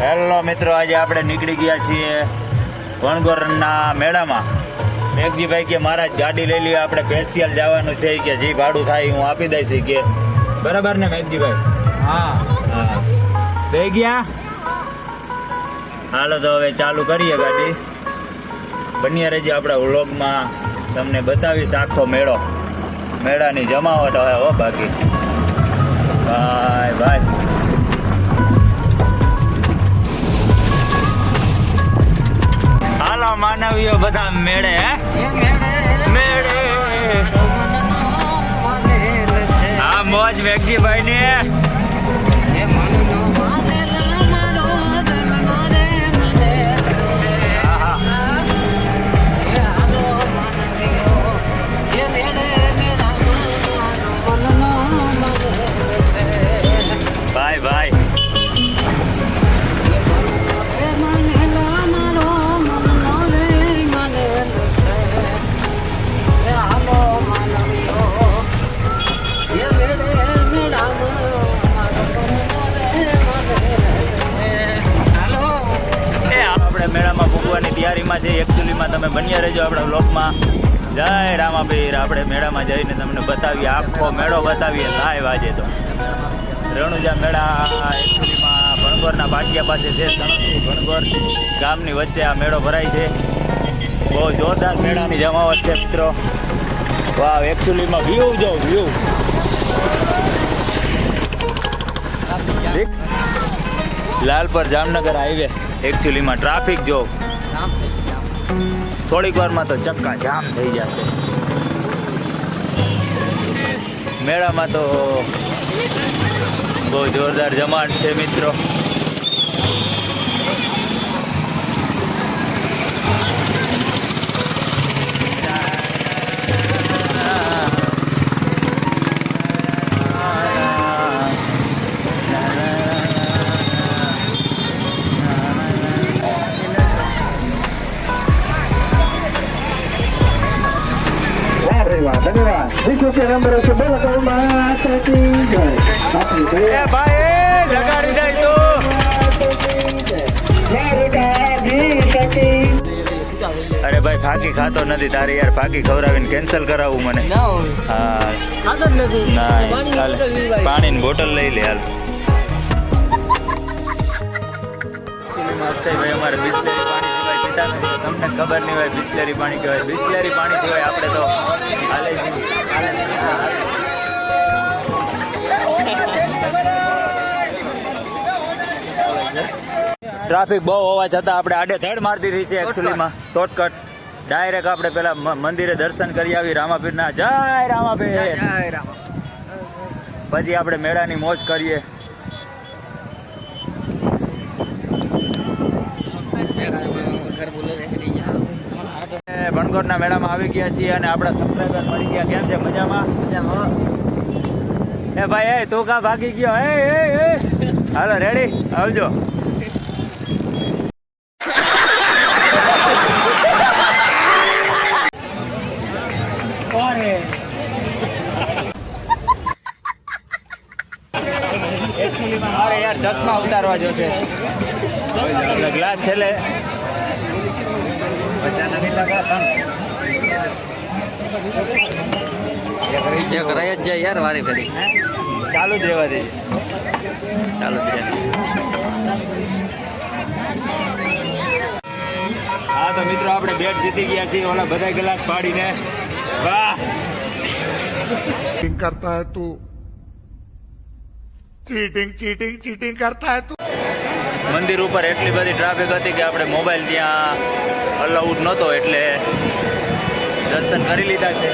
Hello મિત્રો આજે આપણે નીકળી ગયા છીએ વણગોરના મેળામાં. મેઘજીભાઈ કે મારા જ ગાડી લઈ લઈએ આપણે સ્પેશિયલ જવાનું છે કે જે ભાડું થાય હું આપી દઈશ કે. બરાબર ને મેઘજીભાઈ? હા. હા. બે ગયા? હાલો તો હવે ચાલુ કરીએ ગાડી. બન્યા રહેજો આપણા વ્લોગમાં. તમને બતાવીશ આખો મેળો. મેળાની જમાવટ હવે હો બાકી. ભાઈ ભાઈ હાલો માનવીઓ બધા મેળે મેળે. હા મોજ વેગજીભાઈ ને તૈયારીમાં છે એકચ્યુઅલીમાં તમે બન્યા રહેજો આપણા બ્લોકમાં જય રામાપીર. આપણે મેળામાં જઈને તમને બતાવીએ. આખો મેળો બતાવીએ. લાઈવ આજે તો. રણુજા મેળા એકચ્યુઅલીમાં ભણગોરના ભાટિયા પાસે છે. ભણગોર ગામની વચ્ચે આ મેળો ભરાય છે. બહુ જોરદાર મેળાની જમાવટ છે મિત્રો. વાવ એકચ્યુઅલીમાં વ્યૂ જો વ્યૂ લાલપર જામનગર હાઈવે. એકચ્યુઅલીમાં ટ્રાફિક જો. થોડીક વારમાં તો ચક્કા જામ થઈ જશે. મેળામાં તો બહુ જોરદાર જમાટ છે મિત્રો. ધન્યવાદ વિશ્વ કે નંબર છે બોલો તો માતાજી જય આપણી એ ભાઈ લગાડી દઈ તું અરે ભાઈ ફાકી ખાતો નથી. તારે યાર ફાકી ખવડાવીને કેન્સલ કરાવવું મને. હા. ના પાણીની બોટલ લઈ લે હાલ. ભાઈ અમારે પાણી પીતા નથી તમને ખબર નહીં હોય બિસ્લેરી પાણી કહેવાય. બિસ્લેરી પાણી સિવાય આપણે તો. હાલે. ટ્રાફિક બહુ હોવા છતાં આપણે આડે ધડ મારતી રહી છે એકચ્યુઅલીમાં શોર્ટકટ ડાયરેક્ટ આપણે પેલા મંદિરે દર્શન કરી આવી રામાપીરના. જય રામાપીર. પછી આપણે મેળાની મોજ કરીએ. એ ભણકોટના મેળામાં આવી ગયા છીએ અને આપણા સબસ્ક્રાઈબર મળી ગયા. કેમ છે? મજામાં? એ ભાઈ એ તું કા ભાગી ગયો. એ એ એ. હાલો રેડી આવજો. અરે. યાર ચશ્મા ઉતારવા જોશે. ગ્લાસ છેલ્લે. એક રહી જ જાય યાર વારી ફરી. ચાલુ જ રહેવા દેજે. ચાલુ જ રહે. હા તો મિત્રો આપણે બેટ જીતી ગયા છીએ ઓલા બધા ગ્લાસ પાડીને. વાહ! કરતા હે તું. ચીટિંગ ચીટિંગ ચીટિંગ કરતા હે તું. મંદિર ઉપર એટલી બધી ટ્રાફિક હતી કે આપણે મોબાઈલ ત્યાં અલાઉડ નહોતો એટલે દર્શન કરી લીધા છે.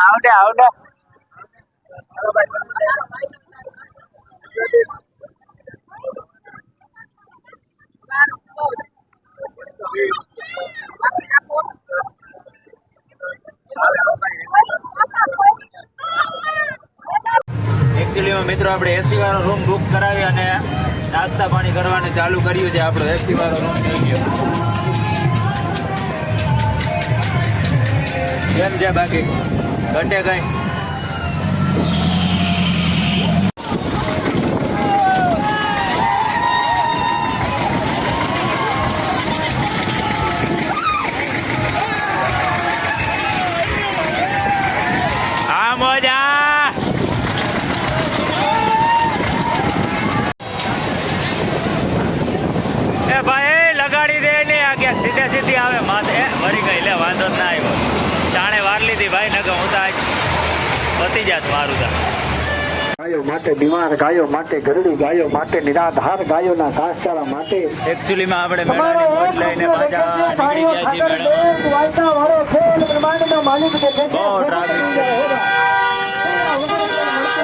આવડે આવડે. એકચ્યુઅલીમાં મિત્રો આપણે એસી વાળો રૂમ બુક કરાવી અને નાસ્તા પાણી કરવાનું ચાલુ કર્યું છે, આપણો એસી વાળો રૂમ થઈ ગયો. કેમ છે બાકી? ઘટે કઈ આ મોજા એ ભાઈ લગાડી દે ને આ ક્યાંક સીધે સીધી આવે માથે એ, વળી ગઈ લે વાંધો જ ના આવ્યો ચાણે વાર લીધી ભાઈ નકર હું તો આજ પતી જાત મારું તો ગાયો માટે બીમાર ગાયો માટે ગરડી ગાયો માટે નિરાધાર ગાયોના ઘાસચારા માટે એકચ્યુઅલીમાં આપણે મેળાની મોજ લઈને પાછા નીકળી ગયા છીએ મેળામાં. બહુ ટ્રાફિક છે.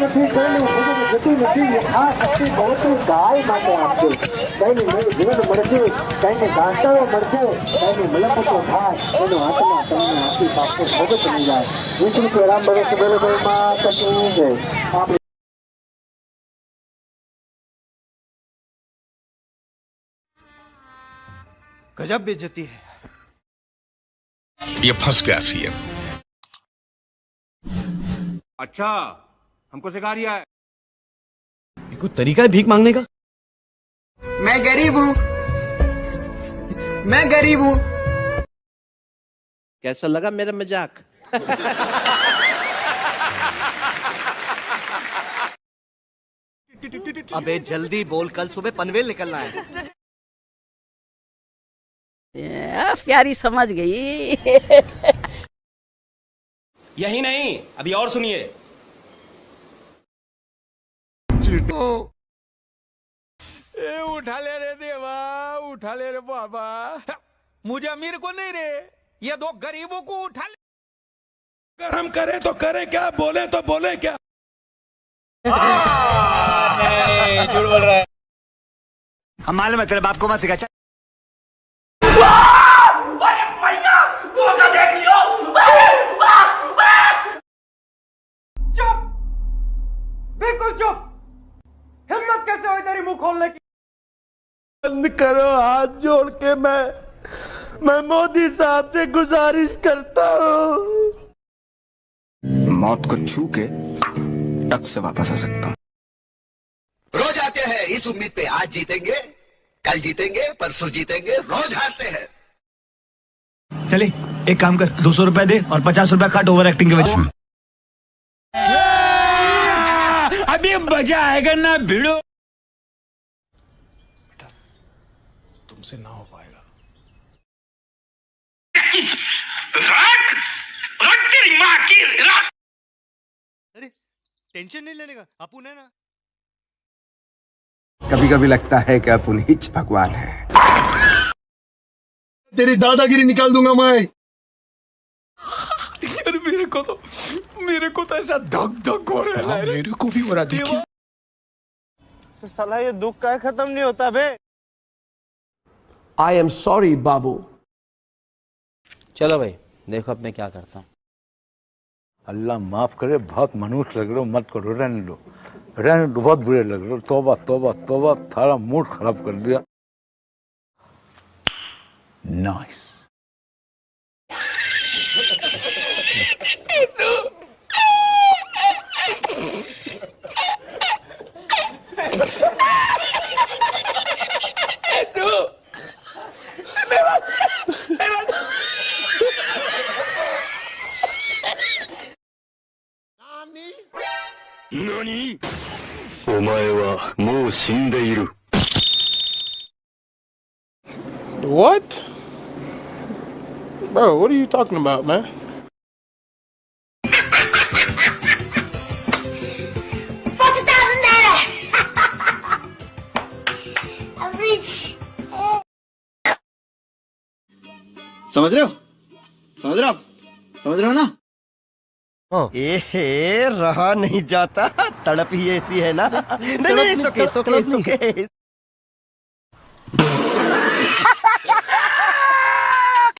નથી કોઈનું ભોજન જતું નથી આ શક્તિ બહુતું ગાય માટે આપજો કઈની નવી જીવન મળશે કઈને ઘાસચારો મળશે કઈની મલમતો થાય એનો આત્મા તમને આપી પાસે ભગત બની જાય વિષ્ણુ કે રામ ભગત બોલો બોલો માતા કી જય આપણે गजब बेइज्जती है ये फंस गया सीएम अच्छा हमको सिखा रिया है। ये कोई तरीका है भीख मांगने का? मैं गरीब हूँ। मैं गरीब हूँ। कैसा लगा मेरा मज़ाक? अबे जल्दी बोल कल सुबह पनवेल निकलना है। प्यारी समझ गई। यही नहीं अभी और सुनिए। चीटो। ए उठा ले रे देवा उठा ले रे बाबा। मुझे अमीर को नहीं रे ये दो गरीबों को उठा ले। अगर हम करें तो करें क्या बोले तो बोले क्या? झूठ बोल रहा है। हम मालूम है तेरे बाप को मत सिखा। कैसे हुई तेरी मुँह खोलने की? बंद करो हाथ जोड़ के मैं मैं मोदी साहब से गुजारिश करता हूँ। मौत को छू के टक से वापस आ सकता हूँ। रोज आते हैं इस उम्मीद पे आज जीतेंगे कल जीतेंगे परसों जीतेंगे रोज हारते हैं। चले एक काम कर दो सौ रुपए दे और पचास रुपए काट ओवर एक्टिंग के वजह अभी मज़ा आएगा ना भिड़ो। तुमसे ना हो पाएगा। अरे टेंशन नहीं लेने का अपुन है ना। कभी कभी लगता है कि अपन हिच भगवान है। तेरी दादागिरी निकाल दूँगा मैं। अरे मेरे को तो मेरे को तो ऐसा धक धक हो रहा है। मेरे को भी हो रहा देखिए। साला ये दुख का खत्म नहीं होता बे। आई एम सॉरी बाबू चलो भाई देखो अब मैं क्या करता हूँ। अल्लाह माफ़ करे बहुत मनुष्य लग रहे हो मत करो रहने लो रहने दो बहुत बुरे लग रहे हो। तोबा तोबा तोबा थारा मूड खराब कर दिया। Nice me Bro, what are you talking about, man? समझ रहे हो समझ रहे हो आप समझ रहे हो ना ए रहा नहीं जाता तड़प ही ऐसी है ना नहीं नहीं सुके सुके सुके